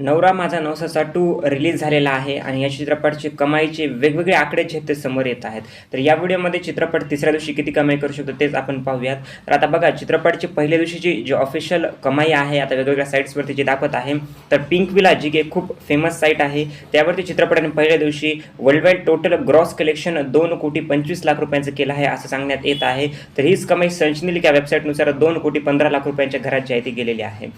नवरा माझा नवसाचा to release झालेला आहे आणि या चित्रपटाचे कमाईचे वेगवेगळे आकडे जे आहेत ते समोर येत आहेत. तर या व्हिडिओमध्ये चित्रपट तिसऱ्या दिवशी किती कमाई करू शकतो तेच आपण पाहूयात. तर आता बघा चित्रपटाची पहिल्या दिवशीची जी ऑफिशियल कमाई आहे आता वेगवेगळ्या साईट्सवरती जी दाखवत आहे तर पिंक विला जी की खूप फेमस साईट आहे त्यावरती चित्रपटाने पहिल्या दिवशी world wide total gross collection दोन कोटी पंचवीस लाख रुपयांचं केलं आहे असं सांगण्यात येत आहे. तर हीच कमाई संचनिलिक या वेबसाईटनुसार दोन कोटी पंधरा लाख रुपयांच्या घरात जी आहे ती गेलेली आहे.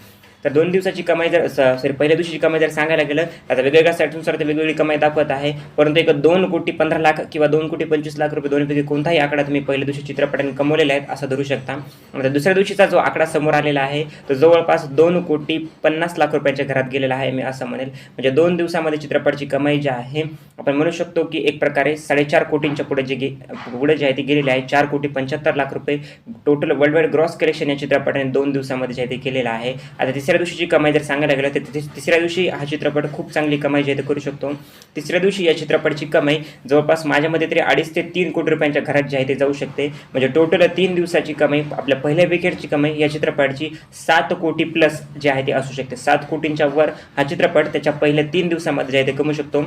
तर दोन दिवसाची कमाई जर सॉरी पहिल्या दिवशीची कमाई जर सांगायला गेलं आता वेगवेगळ्या साईटनुसार ते वेगवेगळी कमाई दाखवत आहे. परंतु एक दोन कोटी पंधरा लाख किंवा दोन कोटी पंचवीस लाख रुपये दोन्हीपैकी कोणताही आकडा तुम्ही पहिल्या दिवशी चित्रपटाने कमवलेला आहेत असं धरू शकता. आता दुसऱ्या दिवशीचा जो आकडा समोर आलेला आहे तो जवळपास दोन कोटी पन्नास लाख रुपयांच्या घरात गेलेला आहे मी असं म्हणेल. म्हणजे दोन दिवसामध्ये चित्रपटाची कमाई जी आहे आपण म्हणू शकतो की एक प्रकारे साडेचार कोटींच्या पुढे जे गे पुढे जे आहे ती गेलेली आहे. चार कोटी पंच्याहत्तर लाख रुपये total world wide gross collection या चित्रपटाने दोन दिवसामध्ये जे आहे ते केलेलं आहे. आता तिसऱ्या दिवशीची कमाई जर सांगायला गेलं तर तिसऱ्या दिवशी हा चित्रपट खूप चांगली कमाई जी करू शकतो. तिसऱ्या दिवशी या चित्रपटाची कमाई जवळपास माझ्यामध्ये तरी अडीच ते तीन कोटी रुपयांच्या घरात जे आहे ते जाऊ शकते. म्हणजे टोटल तीन दिवसाची कमाई आपल्या पहिल्या विकेटची कमाई या चित्रपटाची सात कोटी प्लस जे आहे ते असू शकते. सात कोटींच्या वर हा चित्रपट त्याच्या पहिल्या तीन दिवसामध्ये जे आहे ते कमू शकतो.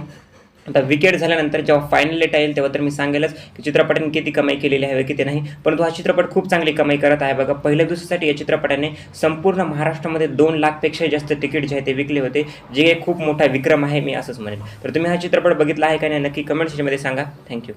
आता विकेट झाल्यानंतर जेव्हा फायनल डेट येईल तेव्हा तर मी सांगेलच की चित्रपटाने किती कमाई केलेली आहे व किती नाही. परंतु हा चित्रपट खूप चांगली कमाई करत आहे. बघा पहिल्या दिवसासाठी या चित्रपटाने संपूर्ण महाराष्ट्रामध्ये दोन लाखपेक्षा जास्त तिकीट जे आहे ते विकले होते जे खूप मोठा विक्रम आहे मी असंच म्हणेन. तर तुम्ही हा चित्रपट बघितला आहे का नाही नक्की कमेंट सेक्शनमध्ये सांगा. थँक्यू